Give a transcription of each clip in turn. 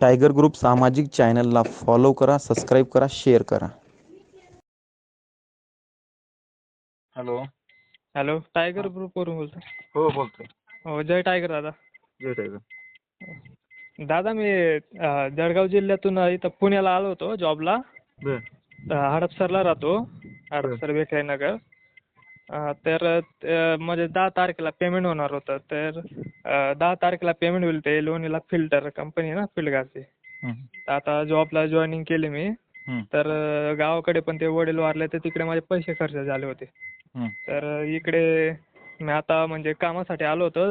Tiger group सामाजिक चॅनलला follow करा सबस्क्राईब करा शेअर करा. हॅलो. हॅलो टायगर ग्रुपवरून बोलतो हो बोलतोय. हो जय टायगर दादा. जय टायगर. दादा मी अं, जळगाव जिल्ह्यातून इथं पुण्याला आलो होतो जॉबला. बर. हडपसरला राहतो. हडपसर बेकरी नगर. तर म्हणजे दहा तारखेला पेमेंट होणार होतं. तर दहा तारखेला पेमेंट होईल ते लोणीला फिल्टर कंपनी आहे ना फिल्डगारची तर आता जॉबला जॉईनिंग केली मी. तर गावाकडे पण ते वडील वारले तर तिकडे माझे पैसे खर्च झाले होते. तर इकडे मी आता म्हणजे कामासाठी आलो होतो.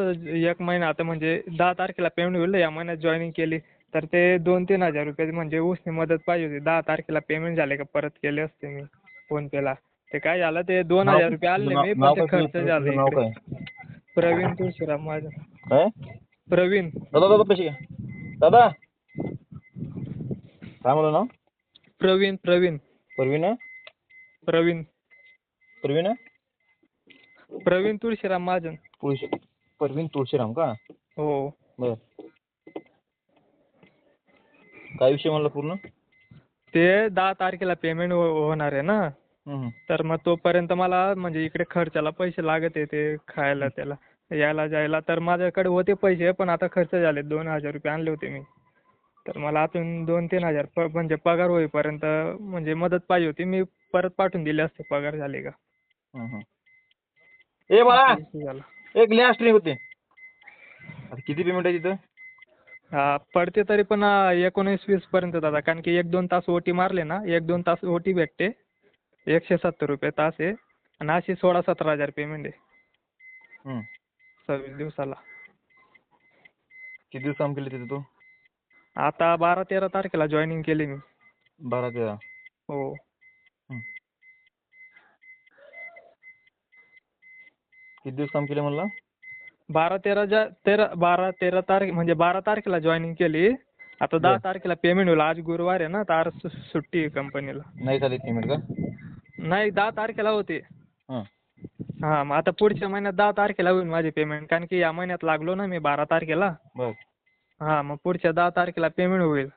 एक महिना आता म्हणजे दहा तारखेला पेमेंट होईल. या महिन्यात जॉईनिंग केली. तर ते दोन तीन हजार रुपये म्हणजे उसने मदत पाहिजे होती. दहा तारखेला पेमेंट झाले का परत केले असते मी. फोनपेला ते काय झालं ते दोन हजार रुपये आले मी पण ते खर्च? झाले नाव इकडे. काय? प्रवीण तुळशीराम माझं. काय? प्रवीण. दादा दादा पैसे घ्या दादा. काय म्हणलं नाव? प्रवीण प्रवीण. परवीन? प्रवीण. परवीन आहे? प्रवीण तुळशीराम महाजन तुळशी परवीन तुळशीराम का? हो. बर. काय विषय म्हणला पूर्ण? ते दहा तारखेला पेमेंट होणार आहे ना? तर मग तोपर्यंत मला म्हणजे इकडे खर्चाला पैसे लागत आहे ते खायला त्याला. यायला जायला. तर माझ्याकडे होते पैसे पण आता खर्च झाले दोन हजार रुपये आणले होते मी. तर मला अजून दोन तीन हजार प म्हणजे पगार होईपर्यंत म्हणजे मदत पाहिजे होती. मी परत पाठवून दिले असते. पगार झाले का. ए बाळा. एक लास्ट नाही होते. किती पेमेंट आहे तिथं? हा पडते तरी पण एकोणीस वीस पर्यंत दादा. कारण की एक दोन तास ओटी मारले ना एक दोन तास ओटी भेटते. एकशे सत्तर रुपये तास आहे. आणि अशी सोळा सतरा हजार पेमेंट आहे. सव्वीस दिवसाला. किती दिवस काम केले तिथे तू? आता बारा तेरा तारखेला जॉईनिंग केली मी. बारा तेरा. हो. किती दिवस काम केले म्हणला? बारा तेरा जा तेरा बारा तेरा तारीख म्हणजे बारा तारखेला जॉईनिंग केली. आता दहा. तारखेला पेमेंट होईल. आज गुरुवार आहे ना तर सुट्टी आहे कंपनीला नाही झाले पेमेंट का? नाही दहा तारखेला होते. हां. हा मग आता पुढच्या महिन्यात दहा तारखेला होईल माझी पेमेंट कारण की या महिन्यात लागलो ना मी बारा तारखेला. बर. हा मग पुढच्या दहा तारखेला पेमेंट होईल.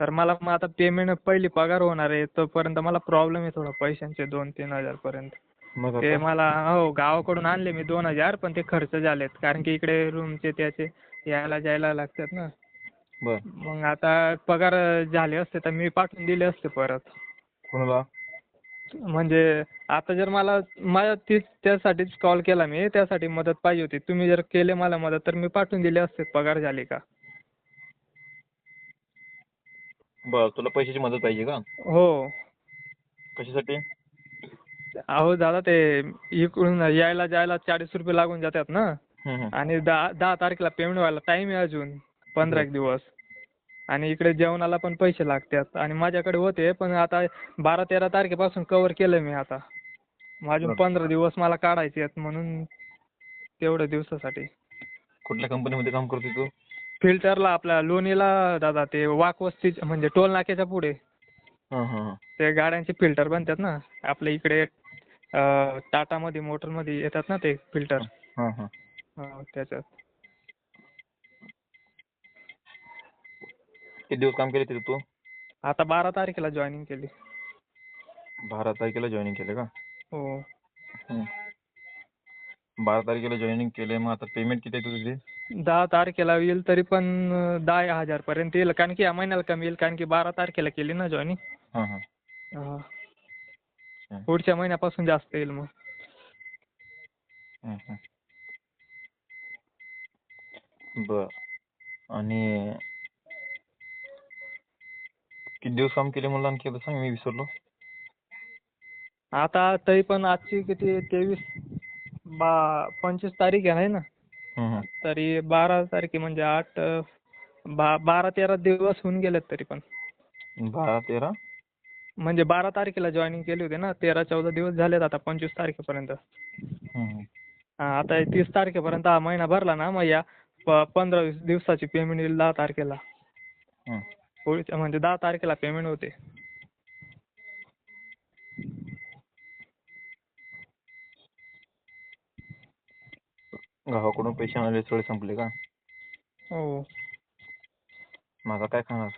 तर मला मग आता पेमेंट पहिली पगार होणार आहे तोपर्यंत मला प्रॉब्लेम आहे थोडा पैशांचे दोन तीन हजार पर्यंत. मग ते आता? मला हो गावाकडून आणले मी दोन हजार पण ते खर्च झालेत. कारण की इकडे रूमचे त्याचे यायला जायला लागतात ना. बर. मग आता पगार झाले असते तर मी पाठवून दिले असते परत. कोणाला? म्हणजे आता जर मला माझ्या तीच त्यासाठीच कॉल केला मी त्यासाठी मदत पाहिजे होती. तुम्ही जर केले मला मदत तर मी पाठवून दिले असते. पगार झाली का? बर तुला पैशाची मदत पाहिजे का? हो. कशासाठी? अहो दादा ते इकडून यायला जायला चाळीस रुपये लागून जातात ना. हम्म, हम्म. आणि दहा दहा तारखेला पेमेंट व्हायला टाइम आहे अजून पंधरा एक दिवस. आणि इकडे जेवणाला पण पैसे लागतात. आणि माझ्याकडे होते पण आता बारा तेरा तारखेपासून कव्हर केलं मी आता. मग अजून बरं. पंधरा दिवस मला काढायचे आहेत म्हणून तेवढ्या दिवसासाठी. कुठल्या कंपनीमध्ये काम करतोय तू? फिल्टरला आपल्या लोणीला दादा ते वाकवस्ती म्हणजे टोल नाक्याच्या पुढे. ते गाड्यांचे फिल्टर बनतात ना. आपल्या इकडे टाटामध्ये मोटरमध्ये येतात ना ते फिल्टर हां. हां त्याच्यात. किती दिवस काम केले तिथे तू? आता बारा तारखेला जॉईनिंग केली. बारा तारखेला जॉईनिंग केलं का? हो. हम्म. बारा तारखेला जॉईनिंग केले मग आता पेमेंट किती आहे तुझे? दहा तारखेला येईल तरी पण अं, दहा हजार पर्यंत येईल. कारण की या महिन्याला कमी येईल कारण की बारा तारखेला केली ना जॉईनिंग हां हां. पुढच्या महिन्यापासून जास्त येईल मग. हम्म, हम्म. बर. आणि किती दिवस काम केले मला आणखी एकदा सांग मी विसरलो आता तरी पण आजची किती तेवीस बा पंचवीस तारीख आहे ना हम्म, हम्म. तरी बारा तारखे म्हणजे आठ अं, बा बारा तेरा दिवस होऊन गेलेत तरी पण बारा तेरा म्हणजे बारा तारखेला जॉईनिंग केली होती ना तेरा चौदा दिवस झालेत आता पंचवीस तारखेपर्यंत हम्म, हम्म. हा, आता हे तीस तारखेपर्यंत हा महिना भरला ना मग या प- पंधरा वीस दिवसाची पेमेंट येईल दहा तारखेला हम्म. पुढच्या म्हणजे दहा तारखेला पेमेंट होते. गावाकडून पैसे आणायला सगळे संपले का? हो. आता काय खाणार?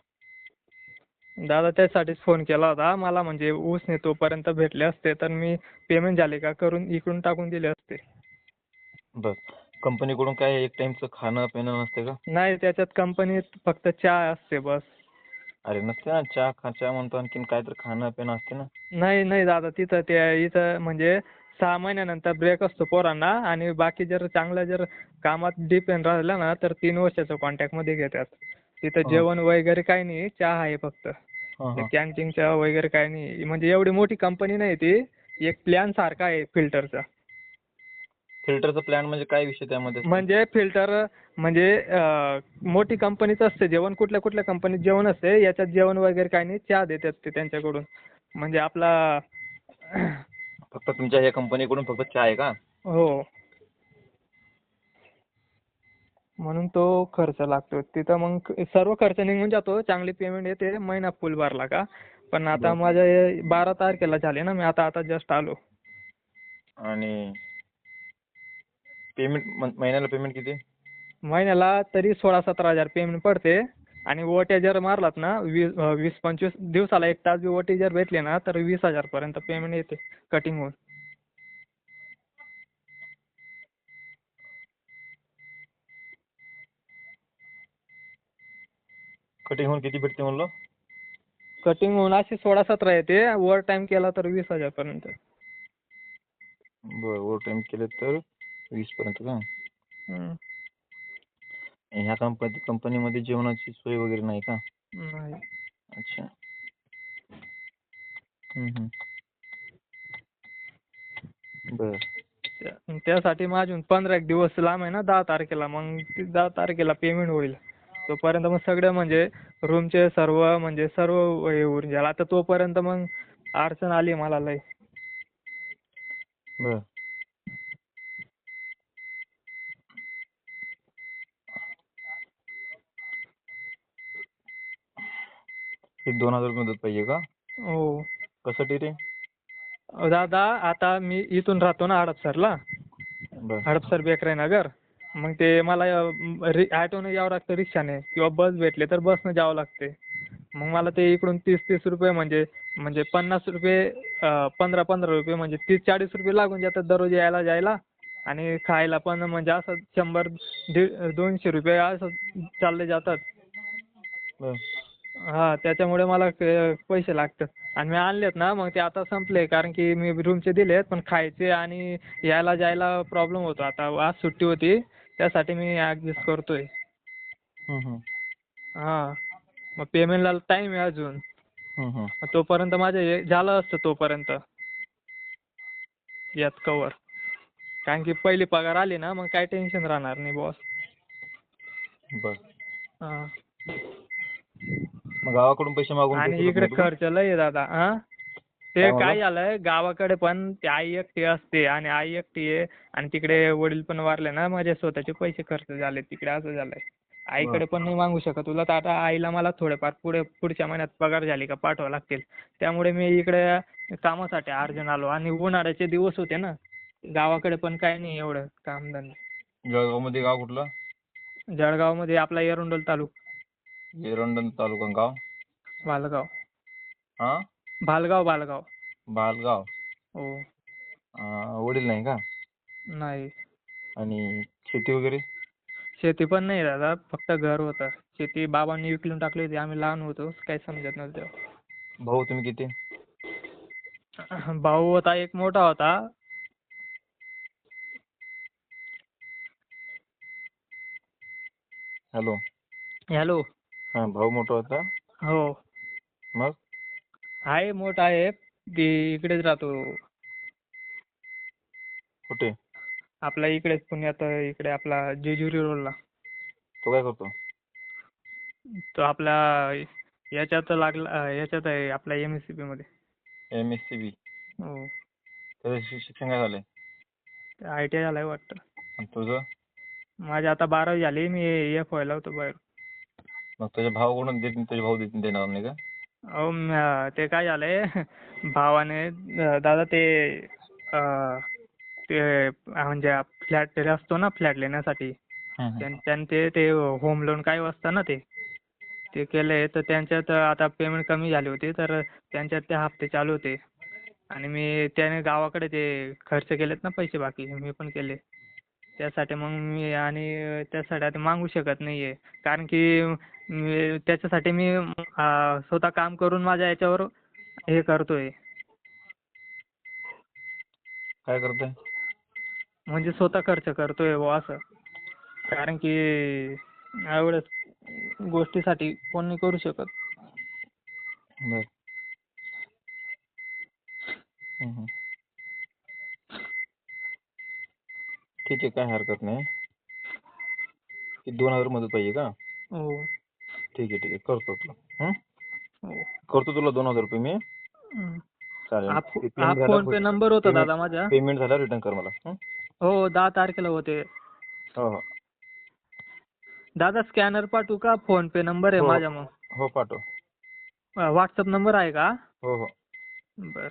दादा त्यासाठीच फोन केला होता. मला म्हणजे ऊस नाही तोपर्यंत भेटले असते तर मी पेमेंट झाले का करून इकडून टाकून दिले असते. बर. कंपनीकडून काय एक टाइमचं खाणं पिणं नसते का? नाही त्याच्यात कंपनीत फक्त चहा असते बस. अरे नसते ना चहा खा चहा म्हणतो आणखीन काय तर खाणं पिणं असते ना. नाही नाही दादा तिथं ते इथं म्हणजे सहा महिन्यानंतर ब्रेक असतो पोरांना आणि बाकी जर चांगलं जर कामात डिपेंड राहिलं ना तर तीन वर्षाचं कॉन्टॅक्टमध्ये घेतात. तिथं. जेवण वगैरे काही नाही चहा आहे फक्त. हा, हा. कॅन्टीनच्या वगैरे काही नाही. म्हणजे एवढी मोठी कंपनी नाही ती एक प्लॅन सारखा आहे फिल्टरचा फिल्टरचा प्लॅन म्हणजे काय विषय त्यामध्ये? म्हणजे फिल्टर म्हणजे मोठी कंपनीच असते जेवण कुठल्या कुठल्या कंपनीत जेवण असते याच्यात जेवण वगैरे काही नाही चहा देतात ते त्यांच्याकडून. म्हणजे आपला फक्त तुमच्या ह्या कंपनीकडून फक्त चहा आहे का? हो. म्हणून तो खर्च लागतो. तिथं मग सर्व खर्च निघून जातो. चांगली पेमेंट येते. महिना फुल भरला का? पण आता. माझ्या बारा तारखेला झाले ना मी आता आता जस्ट आलो. आणि पेमेंट महिन्याला पेमेंट किती? महिन्याला तरी सोळा सतरा हजार पेमेंट पडते. आणि ओट्या जर मारलात ना वीस वीस पंचवीस दिवसाला एक तास ओटी जर भेटली ना तर वीस हजार पर्यंत पेमेंट येते कटिंग होऊन. कटिंग होऊन किती भेटते म्हणलं? कटिंग होऊन अशी सोळा सतरा येते. ओव्हर टाइम केला तर वीस हजार पर्यंत. बरं ओव्हर टाइम केले तर वीस पर्यंत का? हम्म. ह्या कंपनी कंपनीमध्ये जेवणाची सोय वगैरे नाही का? नाही. अच्छा. हम्म, हम्म. बर. त्या- त्यासाठी मग अजून पंधरा एक दिवस लांब आहे ना दहा तारखेला. मग दहा तारखेला पेमेंट होईल. तोपर्यंत मग सगळं म्हणजे रूमचे सर्व म्हणजे सर्व हे होऊन जाईल. आता तोपर्यंत मग अडचण आली मला लय. बर. हे दोन हजार रुपये मदत पाहिजे का? हो. कशासाठी रे दादा आता मी इथून राहतो ना हडपसरला. बर. हडपसर बेकराई नगर. मग ते मला ऑटोने यावं लागतं रिक्षाने किंवा बस भेटले तर बसनं जावं लागते. मग मला ते इकडून तीस तीस रुपये म्हणजे म्हणजे पन्नास रुपये पंधरा पंधरा रुपये म्हणजे तीस चाळीस रुपये लागून जातात दररोज यायला जायला. आणि खायला पण म्हणजे असं शंभर दीड दोनशे रुपये असं चालले जातात. हा त्याच्यामुळे मला क- पैसे लागतात. आणि मी आणलेत ना मग ते आता संपले. कारण की मी रूमचे दिलेत पण खायचे आणि यायला जायला प्रॉब्लेम होतो. आता आज सुट्टी होती त्यासाठी मी ॲडजस्ट करतोय. हम्म, हम्म. हा. मग पेमेंटला टाइम आहे अजून. मग तोपर्यंत माझं हे झालं असतं तोपर्यंत. यात कवर कारण की पहिली पगार आली ना मग काय टेन्शन राहणार नाही बॉस बर. हा. मग गावाकडून पैसे मागून आणि इकडे? खर्च लय आहे दादा हा? ते काय झालंय गावाकडे पण ते आई एकटी असते आणि आई एकटी आहे आणि तिकडे वडील पण वारले ना माझे स्वतःचे पैसे खर्च झाले तिकडे असं झालंय. आईकडे पण नाही मागू शकत तुला तर आता आईला मला थोडेफार पुढे पुढच्या महिन्यात पगार झाली का पाठवावं लागतील. त्यामुळे मी इकडे कामासाठी अर्जंट आलो आणि उन्हाळ्याचे दिवस होते ना गावाकडे पण काय नाही एवढं कामधंदे. जळगावमध्ये गाव कुठलं? जळगावमध्ये आपला एरंडोल तालुका. एरंडन तालुका गाव. भालगाव. हा? भालगाव भालगाव. बालगाव हो. अं, वडील नाही का? नाही. आणि शेती वगैरे? शेती पण नाही दादा फक्त घर होतं. शेती बाबांनी विकून टाकली होती आम्ही लहान होतो काही समजत नव्हतं तेव्हा. भाऊ तुम्ही किती? भाऊ होता एक मोठा होता. हॅलो. हॅलो. हा भाऊ मोठा होता. हो. मग? आहे मोठा आहे ती इकडेच राहतो. कुठे? आपल्या इकडेच पुण्यात इकडे आपला जेजुरी रोडला. तो काय करतो? तो आपला याच्यात लागला याच्यात आहे आपल्या एम एस सी मध्ये. एम एस सी बी हो. त्याचं शिक्षण काय झालंय? आय टी आय झालाय वाटतं. तुझं? माझी आता बारावी झाली मी एफ व्हायला होतो बाहेर. मग तुझ्या भावाकडून देत तुझे भाऊ देत देणार नाही का? अहो ते काय झालंय? भावाने अं, दादा ते अं, ते म्हणजे फ्लॅट असतो ना फ्लॅट लेण्यासाठी. हम्म, हम्म. त्यां- त्यानं ते होम लोन काय असतं ना ते? ते केले तर त्यांच्यात आता पेमेंट कमी झाली होती तर त्यांच्यात ते हप्ते चालू होते. आणि मी त्याने गावाकडे ते खर्च केलेत ना पैसे बाकी मी पण केले. त्यासाठी मग मी आणि त्यासाठी आता मागू शकत नाही आहे कारण की मी त्याच्यासाठी मी स्वतः काम करून माझ्या याच्यावर हे करतोय. काय करताय? म्हणजे स्वतः खर्च करतोय बुवा असं. कारण की एवढ्याच गोष्टीसाठी कोण नाही करू शकत. बर. हम्म, हम्म. ठीक आहे काय हरकत नाही. की दोन हजार मदत पाहिजे का? हो. ठीक आहे ठीक आहे. करतो तुला. हं? हो. करतो तुला दोन हजार रुपये मी. हं. चालेल. हा फो- हा फोन पे नंबर होता दादा माझा? पेमेंट झाल्यावर रिटर्न कर मला. हं? हो दहा तारखेला होते. हो हो. दादा स्कॅनर पाठवू का? फोन पे नंबर आहे हो. माझा मग. हो पाठव. व्हॉट्सअप नंबर आहे का? हो हो. बरं.